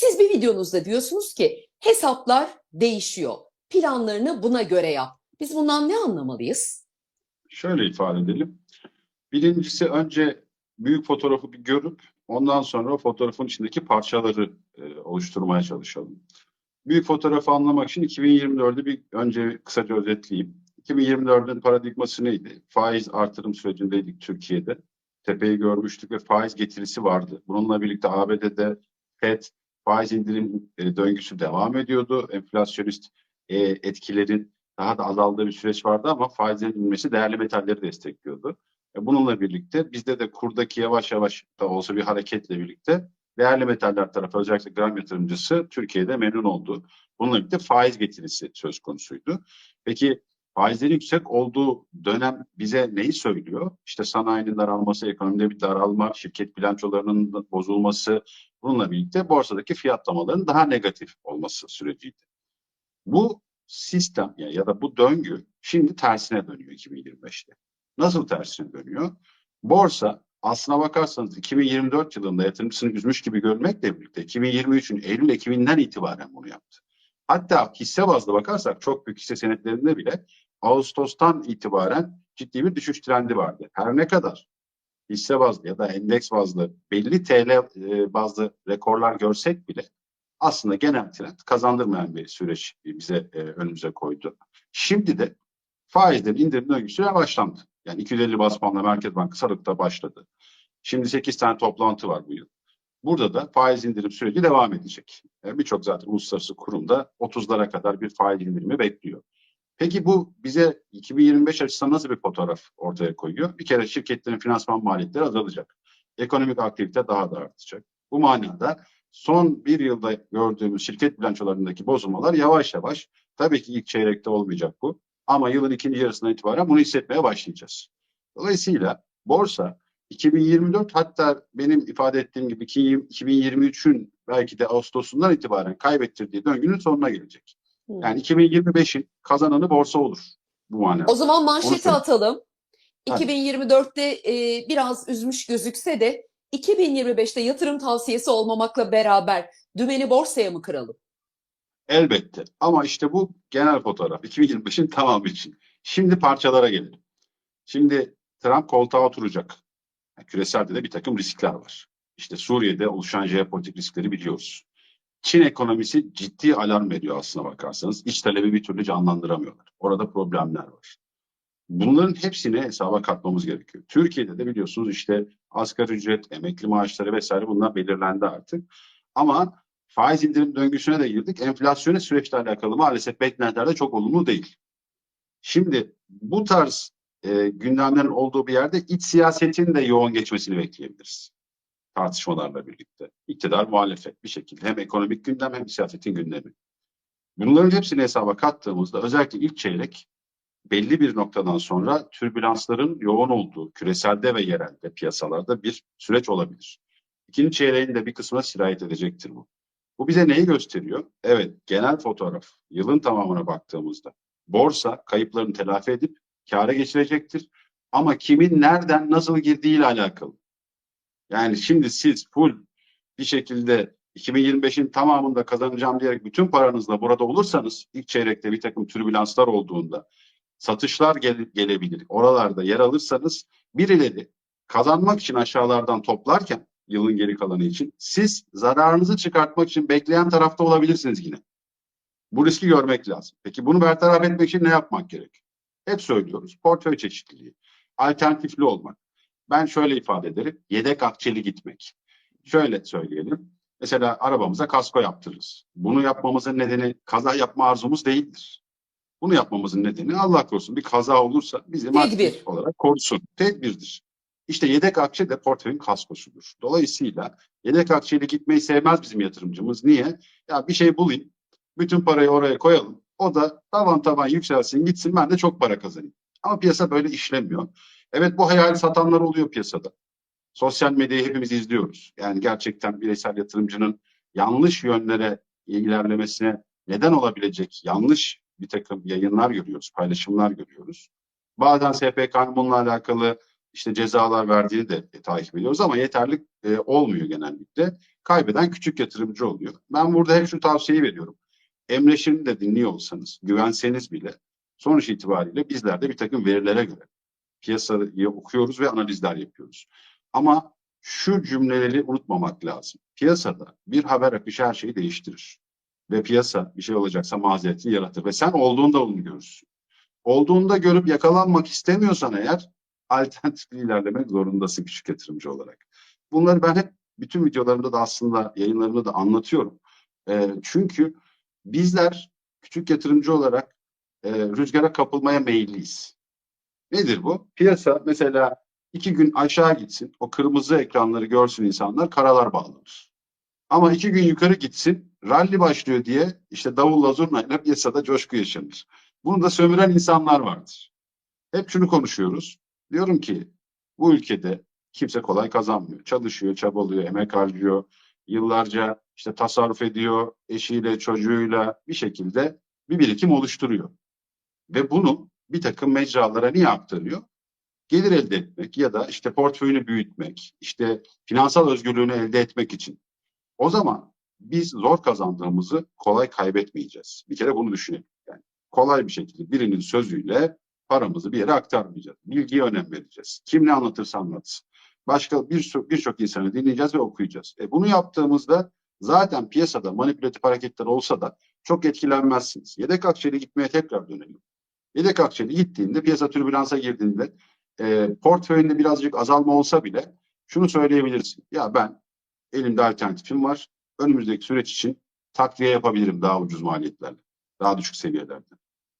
Siz bir videonuzda diyorsunuz ki hesaplar değişiyor. Planlarını buna göre yap. Biz bundan ne anlamalıyız? Şöyle ifade edelim. Birincisi önce büyük fotoğrafı bir görüp ondan sonra fotoğrafın içindeki parçaları e, oluşturmaya çalışalım. Büyük fotoğrafı anlamak için 2024'ü bir önce kısaca özetleyeyim. 2024'ün paradigması neydi? Faiz artırım sürecindeydik Türkiye'de. Tepeyi görmüştük ve faiz getirisi vardı. Bununla birlikte ABD'de FED faiz indirim e, döngüsü devam ediyordu. Enflasyonist e, etkilerin daha da azaldığı bir süreç vardı ama faizlerin inmesi değerli metalleri destekliyordu. E, Bununla birlikte bizde de kurdaki yavaş yavaş da olsa bir hareketle birlikte değerli metaller tarafı özellikle gram yatırımcısı Türkiye'de memnun oldu. Bununla birlikte faiz getirisi söz konusuydu. Peki faizlerin yüksek olduğu dönem bize neyi söylüyor? İşte sanayinin daralması, ekonomide bir daralma, şirket bilançolarının bozulması, bununla birlikte borsadaki fiyatlamaların daha negatif olması süreciydi. Bu sistem ya, ya da bu döngü şimdi tersine dönüyor 2025'te. Nasıl tersine dönüyor? Borsa aslına bakarsanız 2024 yılında yatırımcısını üzmüş gibi görmekle birlikte 2023'ün Eylül-Ekim'inden itibaren bunu yaptı. Hatta hisse bazlı bakarsak çok büyük hisse senetlerinde bile Ağustos'tan itibaren ciddi bir düşüş trendi vardı. Her ne kadar hisse bazlı ya da endeks bazlı belli TL e, bazlı rekorlar görsek bile aslında genel trend kazandırmayan bir süreç bize e, önümüze koydu. Şimdi de faizlerin indirim döngüsü başlandı. Yani 250 bas puanla Merkez Bankası Aralık'ta başladı. Şimdi 8 tane toplantı var bu yıl. Burada da faiz indirim süreci devam edecek. E, Birçok zaten uluslararası kurumda 30'lara kadar bir faiz indirimi bekliyor. Peki bu bize 2025 açısından nasıl bir fotoğraf ortaya koyuyor? Bir kere şirketlerin finansman maliyetleri azalacak. Ekonomik aktivite daha da artacak. Bu manada son bir yılda gördüğümüz şirket bilançolarındaki bozulmalar yavaş yavaş, tabii ki ilk çeyrekte olmayacak bu, ama yılın ikinci yarısından itibaren bunu hissetmeye başlayacağız. Dolayısıyla borsa 2024 hatta benim ifade ettiğim gibi 2023'ün belki de Ağustos'undan itibaren kaybettirdiği döngünün sonuna gelecek. Hmm. Yani 2025'in kazananı borsa olur bu manada. O zaman manşeti atalım. Hadi. 2024'te e, biraz üzmüş gözükse de 2025'te yatırım tavsiyesi olmamakla beraber dümeni borsaya mı kıralım? Elbette. Ama işte bu genel fotoğraf. 2025'in tamamı için. Şimdi parçalara gelelim. Şimdi Trump koltuğa oturacak. Yani küreselde de bir takım riskler var. İşte Suriye'de oluşan jeopolitik riskleri biliyoruz. Çin ekonomisi ciddi alarm veriyor aslına bakarsanız. İç talebi bir türlü canlandıramıyorlar. Orada problemler var. Bunların hepsini hesaba katmamız gerekiyor. Türkiye'de de biliyorsunuz işte asgari ücret, emekli maaşları vesaire bunlar belirlendi artık. Ama faiz indirim döngüsüne de girdik. Enflasyonu süreçle alakalı maalesef beklentiler de çok olumlu değil. Şimdi bu tarz e, gündemlerin olduğu bir yerde iç siyasetin de yoğun geçmesini bekleyebiliriz. Tartışmalarla birlikte. İktidar, muhalefet bir şekilde hem ekonomik gündem hem siyasetin gündemi. Bunların hepsini hesaba kattığımızda özellikle ilk çeyrek belli bir noktadan sonra türbülansların yoğun olduğu küreselde ve yerelde piyasalarda bir süreç olabilir. İkinci çeyreğin de bir kısmına sirayet edecektir bu. Bu bize neyi gösteriyor? Evet, genel fotoğraf, yılın tamamına baktığımızda borsa kayıplarını telafi edip kâra geçirecektir. Ama kimin nereden nasıl girdiğiyle alakalı. Yani şimdi siz full bir şekilde 2025'in tamamında kazanacağım diyerek bütün paranızla burada olursanız ilk çeyrekte bir takım türbülanslar olduğunda satışlar gele- gelebilir. Oralarda yer alırsanız birileri kazanmak için aşağılardan toplarken yılın geri kalanı için siz zararınızı çıkartmak için bekleyen tarafta olabilirsiniz yine. Bu riski görmek lazım. Peki bunu bertaraf etmek için ne yapmak gerek? Hep söylüyoruz. Portföy çeşitliliği, alternatifli olmak. Ben şöyle ifade ederim. Yedek akçeli gitmek. Şöyle söyleyelim. Mesela arabamıza kasko yaptırırız. Bunu yapmamızın nedeni kaza yapma arzumuz değildir. Bunu yapmamızın nedeni Allah korusun bir kaza olursa bizi maddi olarak korusun. Tedbirdir. İşte yedek akçe de portföyün kaskosudur. Dolayısıyla yedek akçeyle gitmeyi sevmez bizim yatırımcımız. Niye? Ya bir şey bulayım, bütün parayı oraya koyalım. O da tavan tavan yükselsin gitsin ben de çok para kazanayım. Ama piyasa böyle işlemiyor. Evet bu hayal satanlar oluyor piyasada. Sosyal medyayı hepimiz izliyoruz. Yani gerçekten bireysel yatırımcının yanlış yönlere ilerlemesine neden olabilecek yanlış bir takım yayınlar görüyoruz, paylaşımlar görüyoruz. Bazen SPK'nın bununla alakalı işte cezalar verdiğini de e, takip ediyoruz ama yeterli e, olmuyor genellikle. Kaybeden küçük yatırımcı oluyor. Ben burada hep şu tavsiyeyi veriyorum. Emre Şirin'i de dinliyor olsanız, güvenseniz bile sonuç itibariyle bizler de bir takım verilere göre piyasayı okuyoruz ve analizler yapıyoruz. Ama şu cümleleri unutmamak lazım. Piyasada bir haber akışı her şeyi değiştirir. Ve piyasa bir şey olacaksa mazeretini yaratır. Ve sen olduğunda onu görürsün. Olduğunda görüp yakalanmak istemiyorsan eğer alternatifli ilerlemek zorundasın küçük yatırımcı olarak. Bunları ben hep bütün videolarımda da aslında yayınlarımda da anlatıyorum. Ee, çünkü bizler küçük yatırımcı olarak e, rüzgara kapılmaya meyilliyiz. Nedir bu? Piyasa mesela iki gün aşağı gitsin, o kırmızı ekranları görsün insanlar, karalar bağlanır. Ama iki gün yukarı gitsin, ralli başlıyor diye işte davulla zurnayla piyasada coşku yaşanır. Bunu da sömüren insanlar vardır. Hep şunu konuşuyoruz. Diyorum ki bu ülkede kimse kolay kazanmıyor. Çalışıyor, çabalıyor, emek harcıyor. Yıllarca işte tasarruf ediyor, eşiyle, çocuğuyla bir şekilde bir birikim oluşturuyor. Ve bunu bir takım mecralara niye aktarıyor? Gelir elde etmek ya da işte portföyünü büyütmek, işte finansal özgürlüğünü elde etmek için. O zaman biz zor kazandığımızı kolay kaybetmeyeceğiz. Bir kere bunu düşünelim. Yani kolay bir şekilde birinin sözüyle paramızı bir yere aktarmayacağız. Bilgiye önem vereceğiz. Kim ne anlatırsa anlatsın. Başka birçok birçok insanı dinleyeceğiz ve okuyacağız. E bunu yaptığımızda zaten piyasada manipülatif hareketler olsa da çok etkilenmezsiniz. Yedek akçeli gitmeye tekrar dönelim. Yedek akçeli gittiğinde piyasa türbülansa girdiğinde e, portföyünde birazcık azalma olsa bile şunu söyleyebilirsin. Ya ben elimde alternatifim var. Önümüzdeki süreç için takviye yapabilirim daha ucuz maliyetlerle. Daha düşük seviyelerde.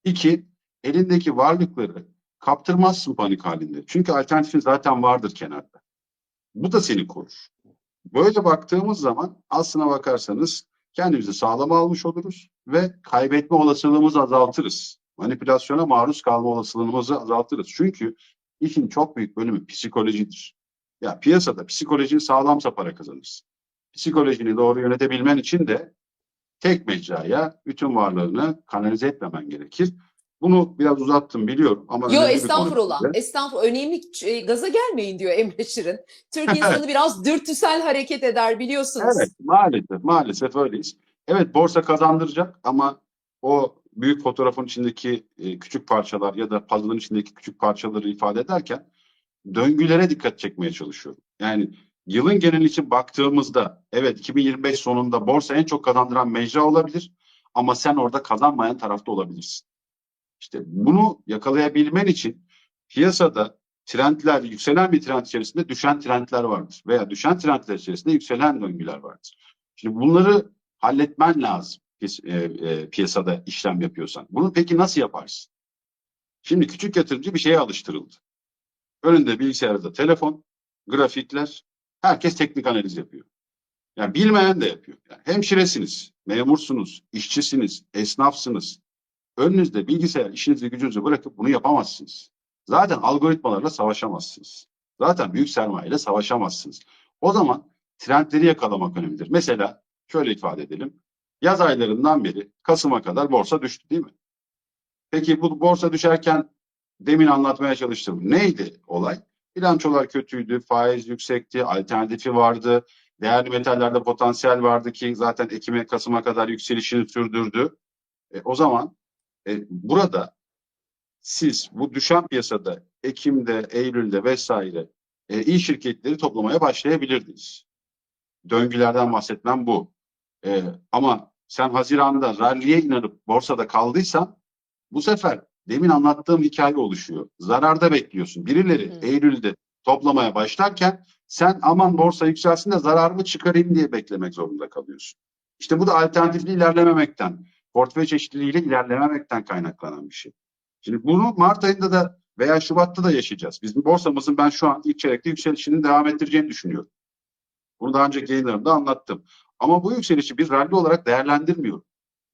İki, elindeki varlıkları kaptırmazsın panik halinde. Çünkü alternatifin zaten vardır kenarda. Bu da seni korur. Böyle baktığımız zaman aslına bakarsanız kendimizi sağlama almış oluruz ve kaybetme olasılığımızı azaltırız. Manipülasyona maruz kalma olasılığımızı azaltırız. Çünkü işin çok büyük bölümü psikolojidir. Ya piyasada psikolojin sağlamsa para kazanırsın. Psikolojini doğru yönetebilmen için de tek mecraya bütün varlığını kanalize etmemen gerekir. Bunu biraz uzattım biliyorum ama Yo estağfurullah. Estağfurullah. Önemli e, gaza gelmeyin diyor Emre Şirin. Türk insanı biraz dürtüsel hareket eder biliyorsunuz. Evet, maalesef, maalesef öyleyiz. Evet, borsa kazandıracak ama o büyük fotoğrafın içindeki e, küçük parçalar ya da puzzle'ın içindeki küçük parçaları ifade ederken döngülere dikkat çekmeye çalışıyorum. Yani yılın geneli için baktığımızda evet 2025 sonunda borsa en çok kazandıran mecra olabilir ama sen orada kazanmayan tarafta olabilirsin. İşte bunu yakalayabilmen için piyasada trendler, yükselen bir trend içerisinde düşen trendler vardır. Veya düşen trendler içerisinde yükselen döngüler vardır. Şimdi bunları halletmen lazım e, e, piyasada işlem yapıyorsan. Bunu peki nasıl yaparsın? Şimdi küçük yatırımcı bir şeye alıştırıldı. Önünde bilgisayarda telefon, grafikler, herkes teknik analiz yapıyor. Yani bilmeyen de yapıyor. Yani hemşiresiniz, memursunuz, işçisiniz, esnafsınız. Önünüzde bilgisayar işinizi gücünüzü bırakıp bunu yapamazsınız. Zaten algoritmalarla savaşamazsınız. Zaten büyük sermayeyle savaşamazsınız. O zaman trendleri yakalamak önemlidir. Mesela şöyle ifade edelim. Yaz aylarından beri Kasım'a kadar borsa düştü değil mi? Peki bu borsa düşerken demin anlatmaya çalıştım. Neydi olay? Bilançolar kötüydü, faiz yüksekti, alternatifi vardı, değerli metallerde potansiyel vardı ki zaten Ekim'e Kasım'a kadar yükselişini sürdürdü. E, o zaman e, burada siz bu düşen piyasada Ekim'de, Eylül'de vesaire e, iyi şirketleri toplamaya başlayabilirdiniz. Döngülerden bahsetmem bu. E, ama sen Haziran'da ralliye inanıp borsada kaldıysan bu sefer demin anlattığım hikaye oluşuyor. Zararda bekliyorsun. Birileri Hı. Eylül'de toplamaya başlarken sen aman borsa yükselsin de zararımı çıkarayım diye beklemek zorunda kalıyorsun. İşte bu da alternatifli ilerlememekten, portföy çeşitliliğiyle ilerlememekten kaynaklanan bir şey. Şimdi bunu Mart ayında da veya Şubat'ta da yaşayacağız. Bizim borsamızın ben şu an ilk çeyrekte yükselişini devam ettireceğini düşünüyorum. Bunu daha önceki yayınlarımda anlattım. Ama bu yükselişi bir rally olarak değerlendirmiyorum.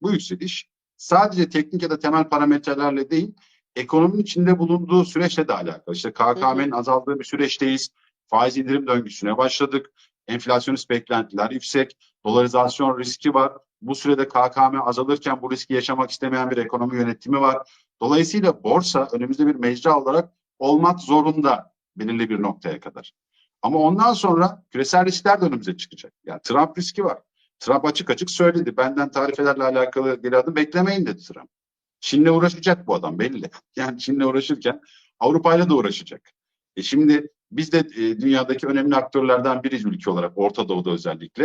Bu yükseliş sadece teknik ya da temel parametrelerle değil, ekonominin içinde bulunduğu süreçle de alakalı. İşte KKM'nin azaldığı bir süreçteyiz. Faiz indirim döngüsüne başladık. Enflasyonist beklentiler yüksek. Dolarizasyon riski var. Bu sürede KKM azalırken bu riski yaşamak istemeyen bir ekonomi yönetimi var. Dolayısıyla borsa önümüzde bir mecra olarak olmak zorunda. belirli bir noktaya kadar. Ama ondan sonra küresel riskler de önümüze çıkacak. Yani Trump riski var. Trump açık açık söyledi. Benden tarifelerle alakalı geri adım beklemeyin dedi Trump. Çin'le uğraşacak bu adam belli. Yani Çin'le uğraşırken Avrupa'yla da uğraşacak. E şimdi biz de e, dünyadaki önemli aktörlerden biriyiz ülke olarak Orta Doğu'da özellikle.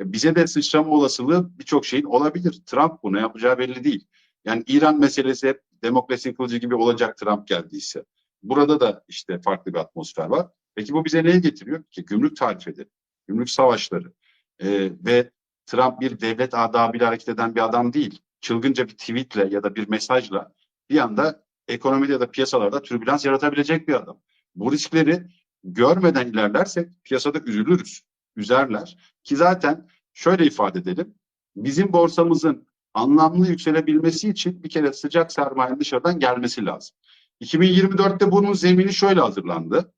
E, bize de sıçrama olasılığı birçok şeyin olabilir. Trump bunu yapacağı belli değil. Yani İran meselesi hep demokrasinin kılıcı gibi olacak Trump geldiyse. Burada da işte farklı bir atmosfer var. Peki bu bize neye getiriyor? Ki gümrük tarifesi, gümrük savaşları e, ve Trump bir devlet adabıyla hareket eden bir adam değil. Çılgınca bir tweetle ya da bir mesajla bir anda ekonomide ya da piyasalarda türbülans yaratabilecek bir adam. Bu riskleri görmeden ilerlersek piyasada üzülürüz, üzerler. Ki zaten şöyle ifade edelim, bizim borsamızın anlamlı yükselebilmesi için bir kere sıcak sermayenin dışarıdan gelmesi lazım. 2024'te bunun zemini şöyle hazırlandı.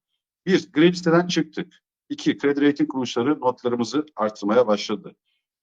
Bir, gri listeden çıktık. İki, kredi rating kuruluşları notlarımızı artırmaya başladı.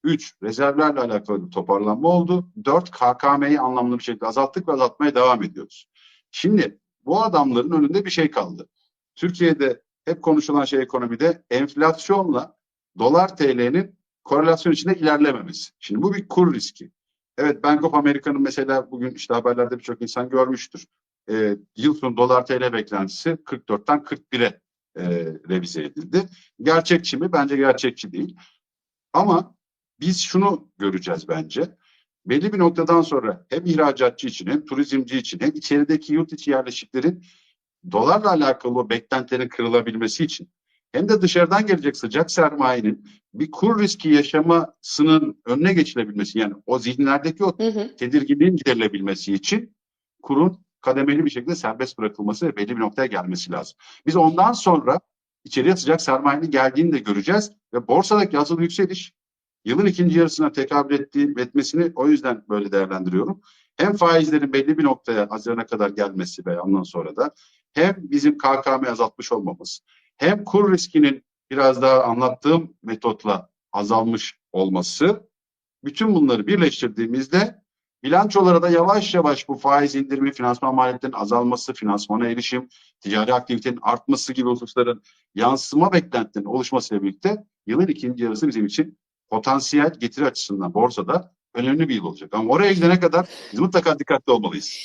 Üç, rezervlerle alakalı bir toparlanma oldu. Dört, KKM'yi anlamlı bir şekilde azalttık ve azaltmaya devam ediyoruz. Şimdi bu adamların önünde bir şey kaldı. Türkiye'de hep konuşulan şey ekonomide enflasyonla dolar TL'nin korelasyon içinde ilerlememesi. Şimdi bu bir kur riski. Evet Bank of America'nın mesela bugün işte haberlerde birçok insan görmüştür. Ee, yıl sonu dolar TL beklentisi 44'ten 41'e e, revize edildi. Gerçekçi mi? Bence gerçekçi değil. Ama biz şunu göreceğiz bence. Belli bir noktadan sonra hem ihracatçı için hem turizmci için hem içerideki yurt içi yerleşiklerin dolarla alakalı o beklentilerin kırılabilmesi için hem de dışarıdan gelecek sıcak sermayenin bir kur riski yaşamasının önüne geçilebilmesi yani o zihinlerdeki o Hı hı. tedirginliğin giderilebilmesi için kurun kademeli bir şekilde serbest bırakılması ve belli bir noktaya gelmesi lazım. Biz ondan sonra içeriye sıcak sermayenin geldiğini de göreceğiz ve borsadaki asıl yükseliş yılın ikinci yarısına tekabül ettiği, etmesini o yüzden böyle değerlendiriyorum. Hem faizlerin belli bir noktaya Haziran'a kadar gelmesi ve ondan sonra da hem bizim KKM azaltmış olmamız, hem kur riskinin biraz daha anlattığım metotla azalmış olması, bütün bunları birleştirdiğimizde bilançolara da yavaş yavaş bu faiz indirimi, finansman maliyetlerinin azalması, finansmana erişim, ticari aktivitenin artması gibi hususların yansıma beklentilerinin oluşmasıyla birlikte yılın ikinci yarısı bizim için potansiyel getiri açısından borsada önemli bir yıl olacak. Ama oraya gidene kadar mutlaka dikkatli olmalıyız.